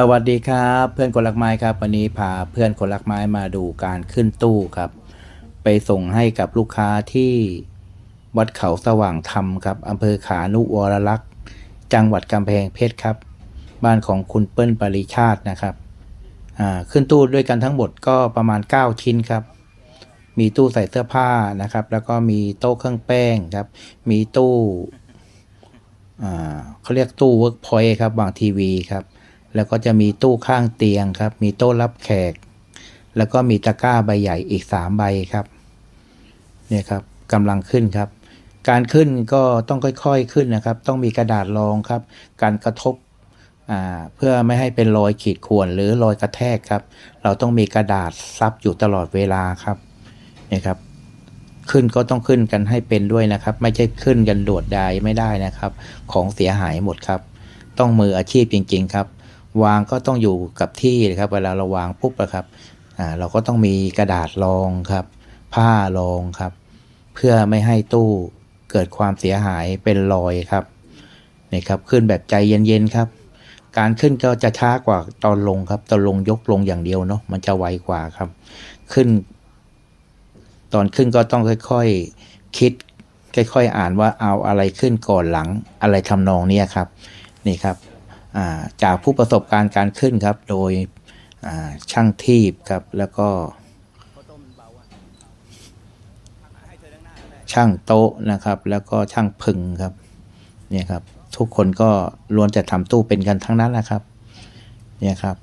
สวัสดีครับเพื่อนคนรักไม้ครับ วันนี้พาเพื่อนคนรักไม้มาดูการขึ้นตู้ครับ ไปส่งให้กับลูกค้าที่วัดเขาสว่างธรรมครับอำเภอขานุวรลักษ์จังหวัดกำแพงเพชรครับ บ้านของคุณเปิ้ลปริชาตินะครับขึ้นตู้ด้วยกันทั้งหมดก็ประมาณ 9 ชิ้นครับ มีตู้ใส่เสื้อผ้านะครับ แล้วก็มีโต๊ะเครื่องแป้งครับ มีตู้เขาเรียกตู้เวิร์กพอยต์ครับวางทีวีครับ แล้วก็จะมีตู้ข้างเตียงครับ มีโต๊ะรับแขก แล้วก็มีตะกร้าใบใหญ่อีกสามใบครับเนี่ยครับกำลังขึ้นครับ การขึ้นก็ต้องค่อยๆขึ้นนะครับ ต้องมีกระดาษรองครับ การกระทบเพื่อไม่ให้เป็นรอยขีดข่วนหรือรอยกระแทกครับ เราต้องมีกระดาษซับอยู่ตลอดเวลาครับเนี่ยครับ ขึ้นก็ต้องขึ้นกันให้เป็นด้วยนะครับ ไม่ใช่ขึ้นกันโดดดายไม่ได้นะครับ ของเสียหายหมดครับ ต้องมืออาชีพจริง ๆ ครับ วางก็ต้องอยู่กับที่นะครับ เวลาเราวางปุ๊บนะครับอ่าเราก็ต้องมีกระดาษรองครับ ผ้ารองครับ เพื่อไม่ให้ตู้เกิดความเสียหายเป็นรอยครับนี่ครับขึ้นแบบใจเย็นๆครับการขึ้นก็จะช้ากว่าตอนลงครับ ตอนลงยกลงอย่างเดียวเนาะมันจะไวกว่าครับ ขึ้น ตอนขึ้นก็ต้องค่อยๆคิด ค่อยๆอ่านว่าเอาอะไรขึ้นก่อนหลังอะไรทำนองเนี้ยครับ นี่ครับ จากผู้ประสบการณ์การขึ้นครับ โดยช่างทีบครับ แล้วก็ ช่างโต๊ะนะครับ แล้วก็ช่างพึงครับ เนี่ยครับ ทุกคนก็ล้วนจะทำตู้เป็นกันทั้งนั้นนะครับ เนี่ยครับ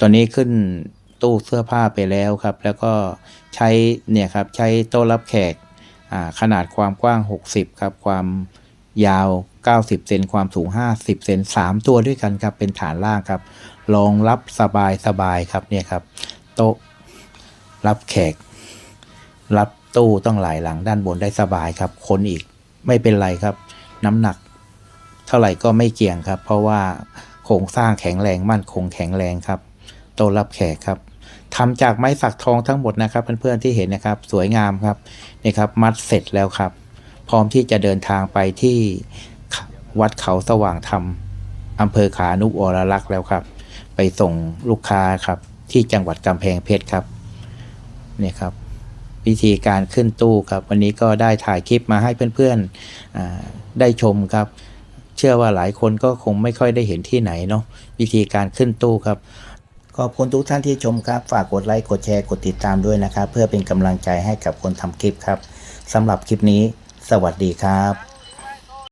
ตอนนี้ขึ้นตู้เสื้อผ้าไปแล้วครับ แล้วก็ใช้เนี่ยครับใช้โต๊ะรับแขก ขนาดความกว้าง 60 ครับ ความยาว 90 เซนความสูง 50 เซน3 ตัวด้วยกันครับ เป็นฐานล่างครับ รองรับสบายสบายครับเนี่ยครับ โต๊ะรับแขก รับตู้ต้องหลายหลังด้านบนได้สบายครับ คนอีกไม่เป็นไรครับ น้ำหนัก เท่าไหร่ก็ไม่เกี่ยงครับ เพราะว่าโครงสร้างแข็งแรงมั่นคงแข็งแรงครับ โต๊ะรับแขกครับ ทำจากไม้สักทองทั้งหมดนะครับ เพื่อนๆที่เห็นนะครับสวยงามครับนี่ครับ มัดเสร็จแล้วครับ พร้อมที่จะเดินทางไปที่วัดเขาสว่างธรรมอำเภอขานุวรลักษ์แล้วครับ ไปส่งลูกค้าครับ ที่จังหวัดกำแพงเพชรครับเนี่ยครับ วิธีการขึ้นตู้ครับ วันนี้ก็ได้ถ่ายคลิปมาให้เพื่อนๆได้ชมครับ เชื่อว่าหลายคนก็คงไม่ค่อยได้เห็นที่ไหนเนาะวิธีการขึ้นตู้ครับ ขอบคุณทุกท่านที่ชมครับ ฝากกดไลค์กดแชร์กดติดตามด้วยนะครับ เพื่อเป็นกำลังใจให้กับคนทำคลิปครับสำหรับคลิปนี้ สวัสดีครับ